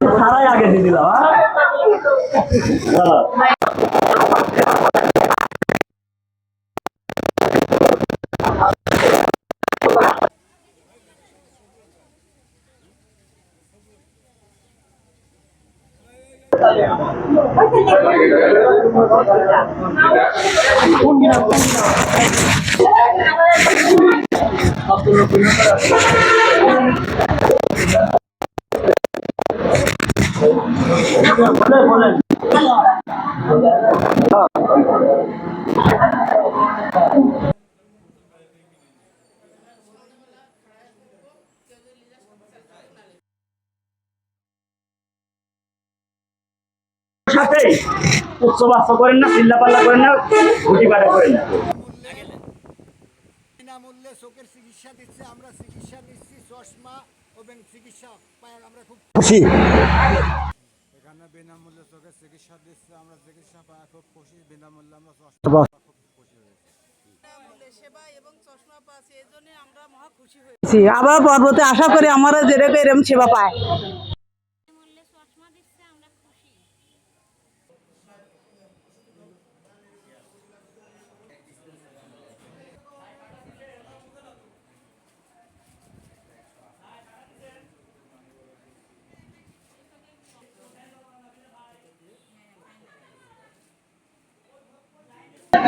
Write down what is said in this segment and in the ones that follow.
সারাই আগে দিয়ে দিলাম হ্যাঁ? বলেন উচ্চ বাচ্চা করেন না চিল্লা পাল্লা করেন না ঘুটি পাটা করেন না। বিনামূল্যে চোখের চিকিৎসা দিচ্ছে। আমরা চিকিৎসা দিচ্ছি চশমা এবং চিকিৎসা পাই আমরা খুব খুশি। এখানে বিনামূল্যে চোখের চিকিৎসা দিচ্ছে আমরা চিকিৎসা পাই খুব খুশি। বিনামূল্যে আমরা চশমা খুব খুশি বিনামূল্যে সেবা এবং চশমা পাচ্ছি আমরা খুশি হয়েছি। জি, আবার পর্বতে আশা করি আমরা যেরকম এরকম সেবা পাই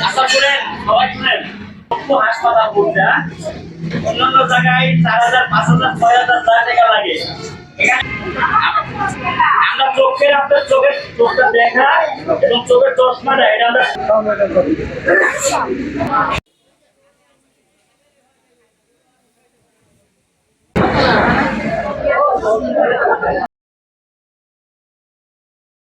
আশা করেন সবাই শুনেন হাসপাতাল করছে হ্যাঁ? অন্যান্য জায়গায় চার হাজার, পাঁচ হাজার, ছয় হাজার টাকা লাগে চোখের আপনার চোখের চোখটা দেখা এবং চোখের চশমাটা এটা আমরা